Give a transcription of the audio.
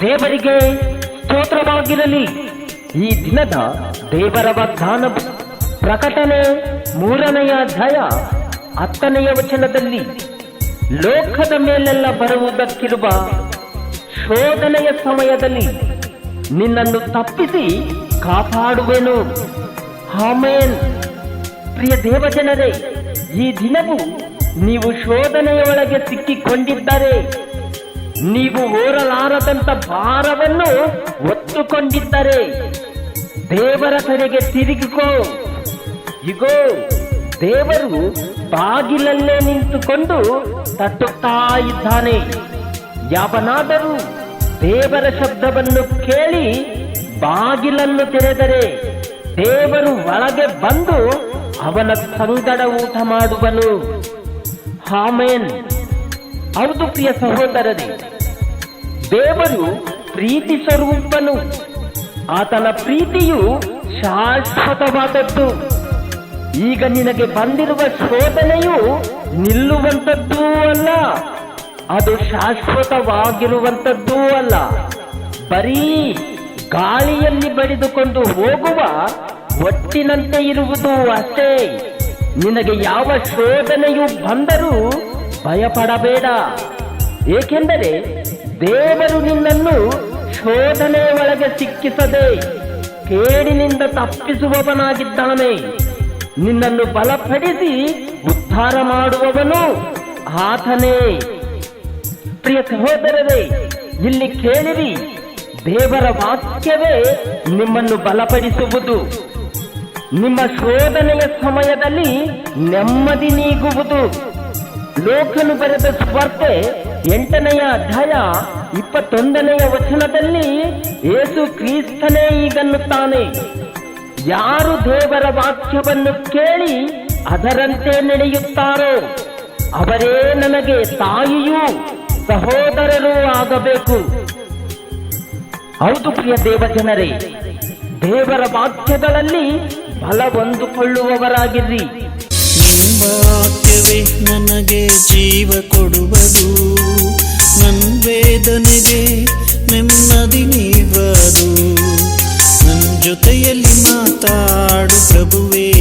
ದೇವರಿಗೆ ಸ್ತೋತ್ರವಾಗಿರಲಿ. ಈ ದಿನದ ದೇವರ ವಾಗ್ದಾನ ಪ್ರಕಟಣೆ ಮೂರನೆಯ ಅಧ್ಯಾಯ ಹತ್ತನೆಯ ವಚನದಲ್ಲಿ ಲೋಕದ ಮೇಲೆಲ್ಲ ಬರುವುದಕ್ಕಿರುವ ಶೋಧನೆಯ ಸಮಯದಲ್ಲಿ ನಿನ್ನನ್ನು ತಪ್ಪಿಸಿ ಕಾಪಾಡುವೆನು. ಆಮೇನ್. ಪ್ರಿಯ ದೇವಜನರೇ ಈ ದಿನವೂ ನೀವು ಶೋಧನೆಯ ಒಳಗೆ ಸಿಕ್ಕಿಕೊಂಡಿದ್ದರೆ ನೀವು ಓರಲಾರದಂತ ಭಾರವನ್ನು ಒತ್ತುಕೊಂಡಿದ್ದರೆ ದೇವರ ಕಡೆಗೆ ತಿರುಗಿಕೋ. ಇಗೋ, ದೇವರು ಬಾಗಿಲಲ್ಲೇ ನಿಂತುಕೊಂಡು ತಟ್ಟುತ್ತಾ ಇದ್ದಾನೆ. ಯಾವನಾದರೂ ದೇವರ ಶಬ್ದವನ್ನು ಕೇಳಿ ಬಾಗಿಲನ್ನು ತೆರೆದರೆ ದೇವರು ಒಳಗೆ ಬಂದು ಅವನ ಸಂಗಡ ಊಟ ಮಾಡುವನು. ಹಾಮೇನ್ ಹೌದು ಪ್ರಿಯ ಸಹೋದರರೇ, ದೇವರು ಪ್ರೀತಿ ಸ್ವರೂಪನು. ಆತನ ಪ್ರೀತಿಯು ಶಾಶ್ವತವಾದದ್ದು. ಈಗ ನಿನಗೆ ಬಂದಿರುವ ಶೋಧನೆಯು ನಿಲ್ಲುವಂಥದ್ದೂ ಅಲ್ಲ, ಅದು ಶಾಶ್ವತವಾಗಿರುವಂಥದ್ದೂ ಅಲ್ಲ. ಬರೀ ಗಾಳಿಯಲ್ಲಿ ಬಡಿದುಕೊಂಡು ಹೋಗುವ ಒಟ್ಟಿನಂತೆ ಇರುವುದು ಅಷ್ಟೇ. ನಿನಗೆ ಯಾವ ಶೋಧನೆಯು ಬಂದರೂ ಭಯಪಡಬೇಡ. ಏಕೆಂದರೆ ದೇವರು ನಿನ್ನನ್ನು ಶೋಧನೆ ಒಳಗೆ ಸಿಕ್ಕಿಸದೆ ಕೇಡಿನಿಂದ ತಪ್ಪಿಸುವವನಾಗಿದ್ದಾನೆ. ನಿನ್ನನ್ನು ಬಲಪಡಿಸಿ ಉದ್ಧಾರ ಮಾಡುವವನು ಆತನೇ. ಪ್ರಿಯ ಸಹೋದರರೇ, ಇಲ್ಲಿ ಕೇಳಿರಿ, ದೇವರ ವಾಕ್ಯವೇ ನಿಮ್ಮನ್ನು ಬಲಪಡಿಸುವುದು. ನಿಮ್ಮ ಶೋಧನೆಯ ಸಮಯದಲ್ಲಿ ನೆಮ್ಮದಿ ನೀಗುವುದು. ಲೋಕನು ಬರೆದ ಸ್ಪರ್ಧೆ ಎಂಟನೆಯ ಅಧ್ಯಾಯ ಇಪ್ಪತ್ತೊಂದನೆಯ ವಚನದಲ್ಲಿ ಏಸು ಕ್ರೀಸ್ತನೇ ಈಗನ್ನುತ್ತಾನೆ ಯಾರು ದೇವರ ವಾಕ್ಯವನ್ನು ಕೇಳಿ ಅದರಂತೆ ನಡೆಯುತ್ತಾರೋ, ಅವರೇ ನನಗೆ ತಾಯಿಯೂ ಸಹೋದರರೂ ಆಗಬೇಕು. ಹೌದು ಪ್ರಿಯ ದೇವಜನರೇ, ದೇವರ ವಾಕ್ಯಗಳಲ್ಲಿ ಫಲ ಹೊಂದುಕೊಳ್ಳುವವರಾಗಿರಿ. ನಿಮ್ಮ ವಾಕ್ಯವೇ ನನಗೆ ಜೀವ ಕೊಡುವುದು. ನನ್ನ ವೇದನೆಗೆ ನೆಮ್ಮದಿ ನೀವದು ನನ್ನ ಜೊತೆಯಲ್ಲಿ ಮಾತಾಡು ಪ್ರಭುವೇ.